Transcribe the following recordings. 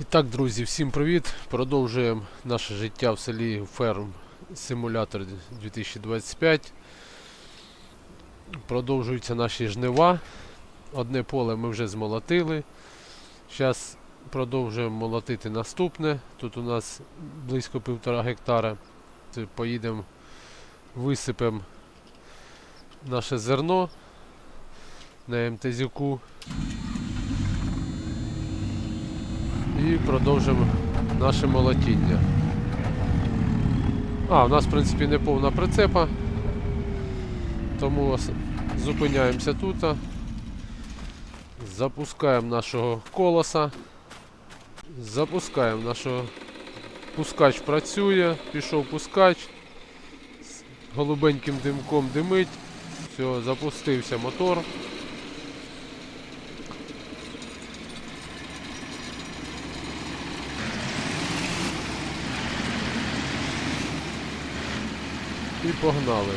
І так, друзі, всім привіт! Продовжуємо наше життя в селі Ферм Симулятор 2025. Продовжуються наші жнива. Одне поле ми вже змолотили. Зараз продовжуємо молотити наступне. Тут у нас близько півтора гектара. Поїдемо, висипемо наше зерно на МТЗюку. І продовжимо наше молотіння. А, у нас в принципі не повна прицепа. Тому зупиняємося тут. Запускаємо нашого колоса. Запускаємо нашого. Пускач працює, пішов пускач. Голубеньким димком димить. Все, запустився мотор. І погнали.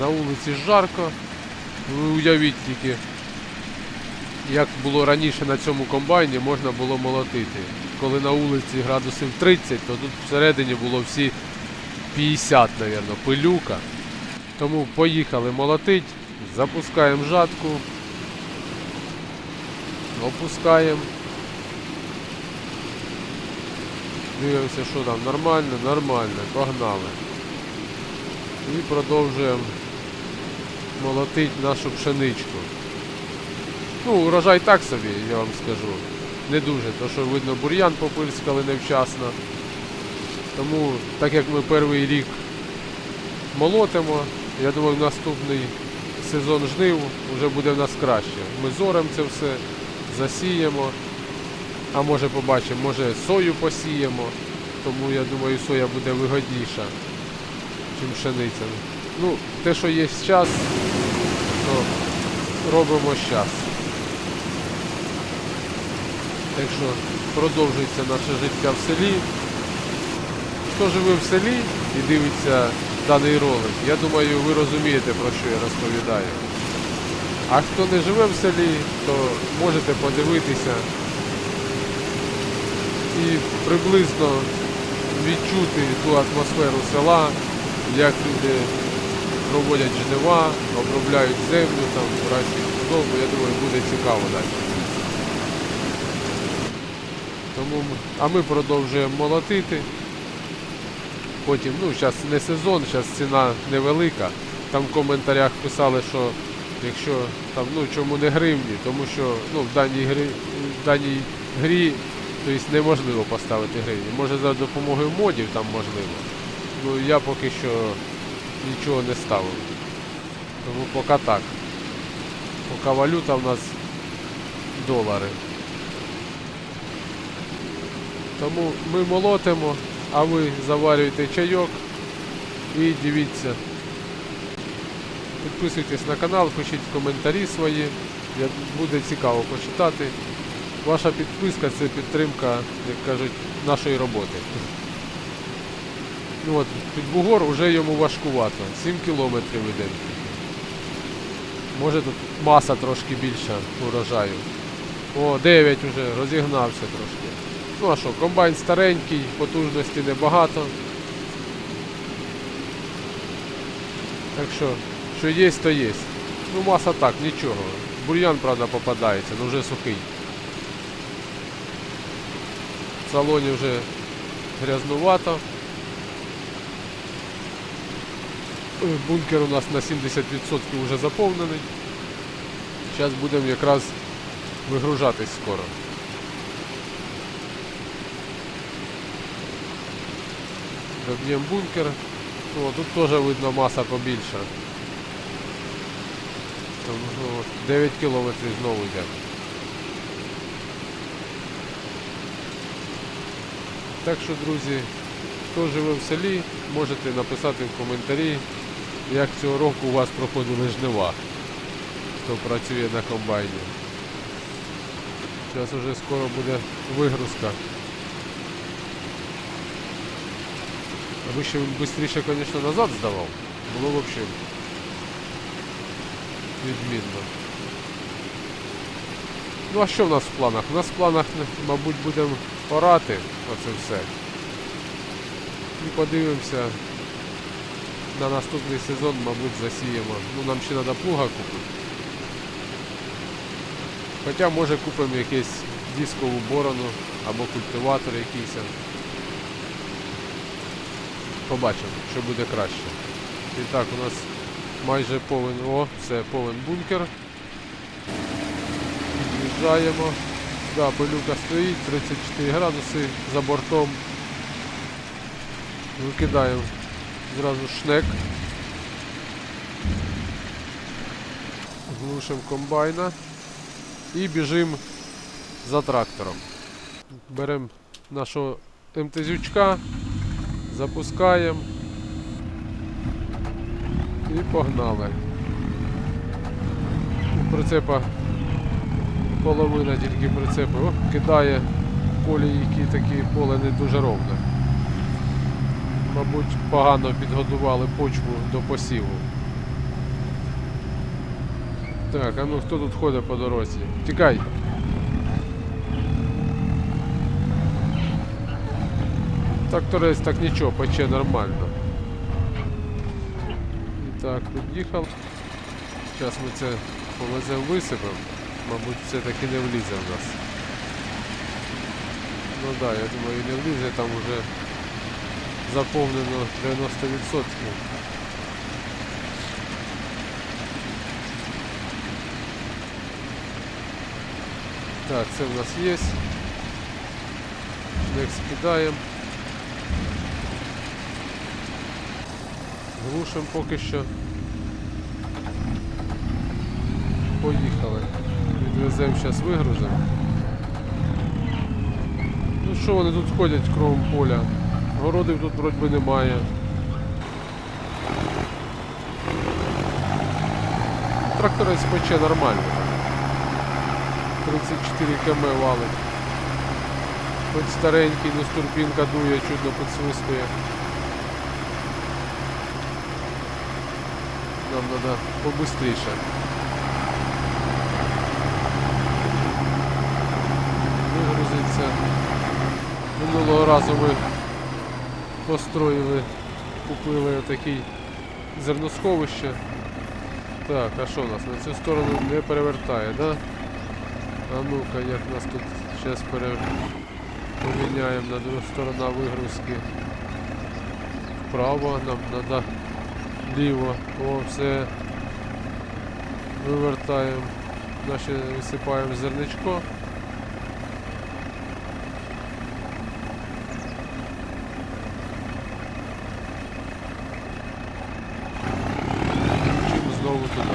На вулиці жарко. Ви уявіть тільки, як було раніше на цьому комбайні, можна було молотити. Коли на вулиці градусів 30, то тут всередині було всі 50, мабуть, пилюка. Тому поїхали молотить, запускаємо жатку, опускаємо. Дивимося, що там нормально, нормально, погнали. І продовжуємо молотити нашу пшеничку. Ну, урожай так собі, я вам скажу. Не дуже, то що видно бур'ян попильскали невчасно. Тому, так як ми перший рік молотимо, я думаю, наступний сезон жнив вже буде в нас краще. Ми зоремо це все, засіємо, а може побачимо, може сою посіємо, тому я думаю, соя буде вигодніша чим пшениця. Ну, те, що є час, то робимо зараз. Так що продовжується наше життя в селі. Хто живе в селі і дивиться даний ролик, я думаю, ви розумієте, про що я розповідаю. А хто не живе в селі, то можете подивитися і приблизно відчути ту атмосферу села, як люди проводять жнива, обробляють землю, там, вирощують худобу, я думаю, буде цікаво далі. Тому, а ми продовжуємо молотити. Потім, ну, зараз не сезон, зараз ціна невелика. Там в коментарях писали, що якщо там, ну чому не гривні, тому що ну, в даній грі, в даній грі тобто, неможливо поставити гривні. Може за допомогою модів там можливо. Ну я поки що нічого не ставив. Тому поки так. Поки валюта в нас долари. Тому ми молотимо, а ви заварюєте чайок і дивіться. Підписуйтесь на канал, пишіть коментарі свої. Буде цікаво почитати. Ваша підписка це підтримка, як кажуть, нашої роботи. Ну от, під бугор вже йому важкувато. 7 кілометрів іде. Може тут маса трошки більша урожаю. О, 9 вже, розігнався трошки. Ну а що, комбайн старенький, потужності небагато. Так що, що є, то є. Ну маса так, нічого. Бур'ян, правда, попадається, але вже сухий. В салоні вже грязнувато. Бункер у нас на 70% вже заповнений. Зараз будемо якраз вигружатись скоро. Доб'ємо бункер. О, тут теж видно маса побільша. Там, ну, от, 9 кілометрів знову йде. Так що, друзі, хто живе в селі, можете написати в коментарі, як цього року у вас проходили жнива, хто працює на комбайні. Зараз уже скоро буде вигрузка. Аби ще він швидше, звісно, назад здавав, було взагалі відмінно. Ну а що в нас в планах? У нас в планах, мабуть, будемо орати оце все. І подивимося. На наступний сезон, мабуть, засіємо. Ну нам ще треба плуга купити. Хоча може купимо якийсь дискову борону або культиватор якийсь. Побачимо, що буде краще. І так, у нас майже повен. О, все, повен бункер. Під'їжджаємо. Да, пилюка стоїть, 34 градуси за бортом. Викидаємо зразу шнек. Глушимо комбайна і біжимо за трактором. Беремо нашого МТЗючка, запускаємо і погнали. У прицепа половина тільки прицепу О, кидає колії, які такі поле не дуже ровне. Мабуть, погано підготували почву до посіву. Так, а ну хто тут ходить по дорозі? Тікай! Тракторець так нічого, пече нормально. Так, під'їхав. Зараз ми це повеземо висипемо. Мабуть, все-таки не влізе в нас. Ну так, да, я думаю, не влізе, там вже заповнено 90%. Так, це в нас є. Шнек скидаємо. Глушимо поки що. Поїхали. Відвеземо зараз вигрузимо. Ну що вони тут ходять кровом поля? Городів тут вроді немає. Тракторець пече нормально. 34 км валить. Хоч старенький, но турбінка дує, чудно підсвистує. Нам треба побыстріше. Вигрузиться. Минулого разу ми построїли, купили отакий зерносховище. Так, а що у нас? На цю сторону не перевертає, да? А ну-ка, як нас тут зараз пере... поміняємо на другу сторона вигрузки. Вправо нам треба ліво. О, все. Вивертаємо. Наші висипаємо зерничко. Чим знову туди.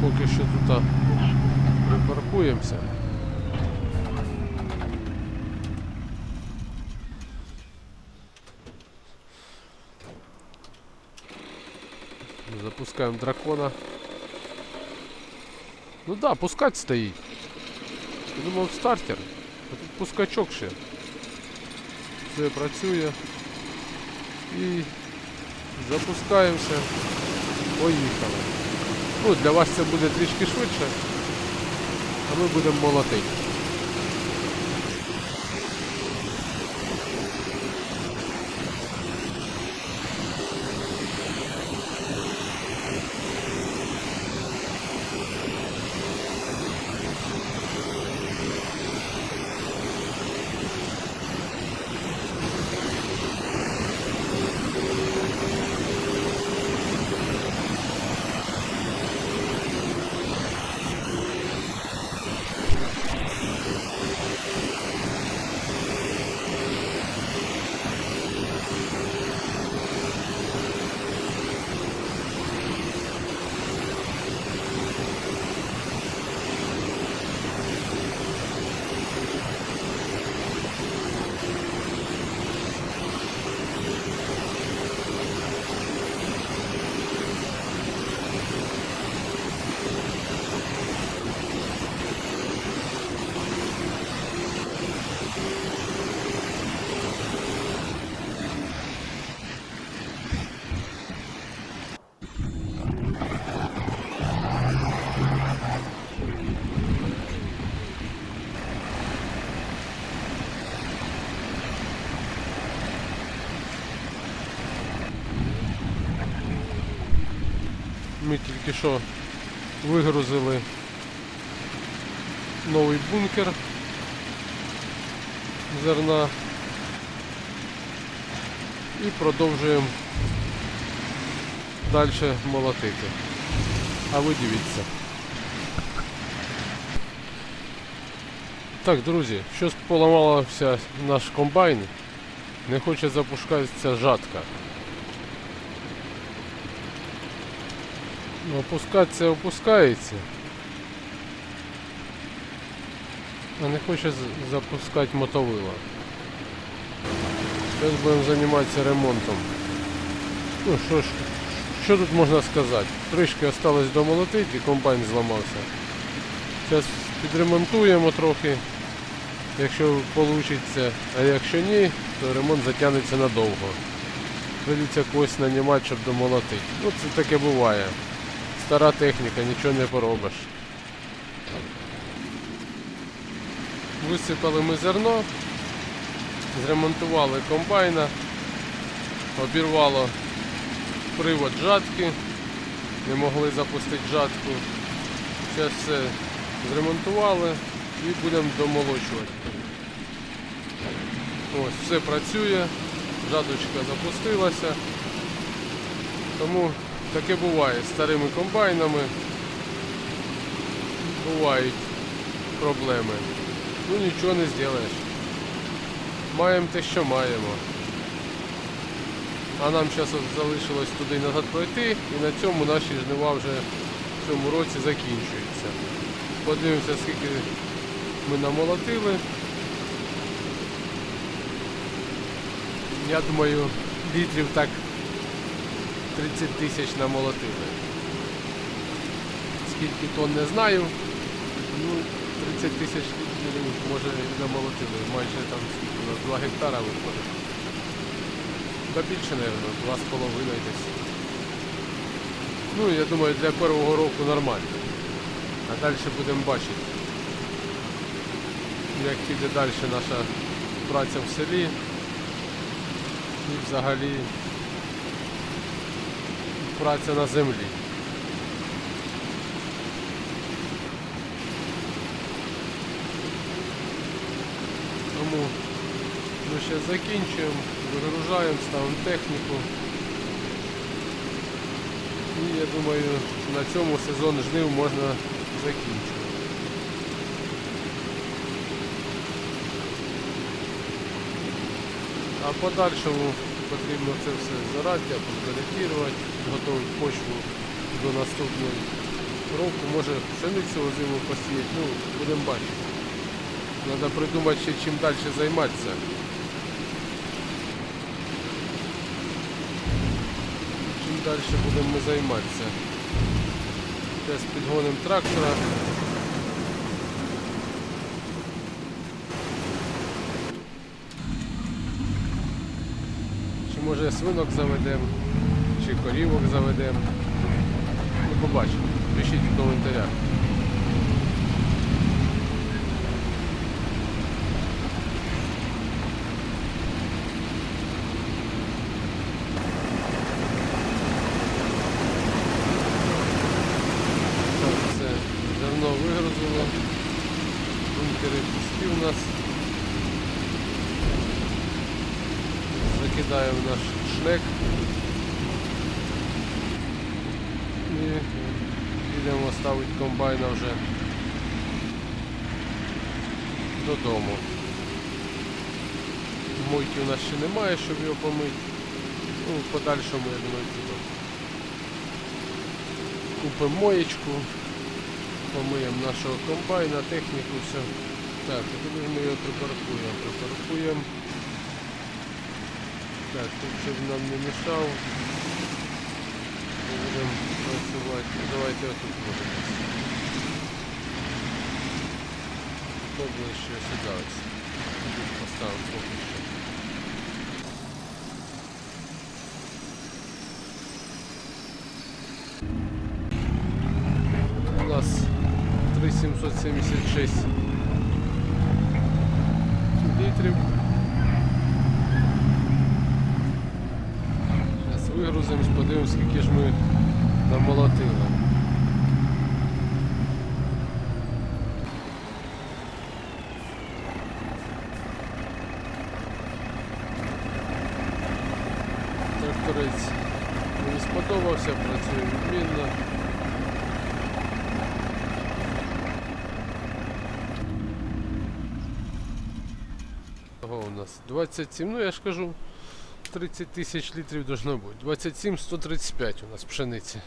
Поки що тут а, припаркуємося. Запускаємо дракона. Ну да, пускать стоїть. Я думав стартер. А тут пускачок ще. Все працює. І запускаємося. Поїхали. Ну, для вас це буде трішки швидше, а ми будемо молотити. Що вигрузили новий бункер зерна і продовжуємо далі молотити. А ви дивіться. Так, друзі, щось поламався наш комбайн. Не хоче запускатися жатка. Опускатися опускається. А не хоче запускати мотовила. Зараз будемо займатися ремонтом. Ну що ж, що тут можна сказати? Трішки осталось домолотити і комбайн зламався. Зараз підремонтуємо трохи, якщо вийде, а якщо ні, то ремонт затягнеться надовго. Прийдеться когось нанімати, щоб домолотити. Ну це таке буває. Стара техніка, нічого не поробиш. Висипали ми зерно, зремонтували комбайна, обірвало привод жатки, не могли запустити жатку. Зараз все зремонтували і будемо домолочувати. Ось, все працює, жаточка запустилася. Тому таке буває з старими комбайнами. Бувають проблеми. Ну нічого не зробиш. Маємо те, що маємо. А нам зараз залишилось туди назад пройти і на цьому наші жнива вже в цьому році закінчуються. Подивимося, скільки ми намолотили. Я думаю, літрів так 30 тисяч намолотили. Скільки тонн не знаю. Ну, 30 тисяч літрів може і намолотили. Майже там скільки у нас 2 гектара виходить. Та більше, мабуть, 2,5 десь. Ну, я думаю, для першого року нормально. А далі будемо бачити, як піде далі наша праця в селі. І взагалі праця на землі. Тому ми ще закінчуємо, вигружаємо, ставимо техніку. І я думаю, на цьому сезон жнив можна закінчувати. А подальшому потрібно це все зараття, підбалетувати, готувати почву до наступного року. Може пшеницю зиму посіяти, ну, будемо бачити. Треба придумати ще чим далі займатися. Чим далі будемо ми займатися. Зараз підгонимо трактора. Чи може свинок заведемо, корівок заведемо. Ну, побачимо. Пишіть в коментарях. Так, все, зерно вигрузило. Бункери пусті у нас. Закидаємо наш шнек. І їдемо ставити комбайна вже додому. Мойки у нас ще немає, щоб його помити. Ну, в подальшому, я думаю, піду. Купимо моєчку, помиємо нашого комбайна, техніку, все. Так, тоді ми його припаркуємо. Припаркуємо. Так, тут щоб нам не мішав. Будемо працювати. Ну, Давайте отут можемо. Поближче сюди ось. Тут поставимо поки що. У нас 3776 літрів. Зараз вигрузимось, подивимось, скільки ж ми Замолотило. Тракторець мені сподобався, працює відмінно. у нас 27, ну я ж кажу, 30 тисяч літрів должно бути. 27-135 у нас пшениці.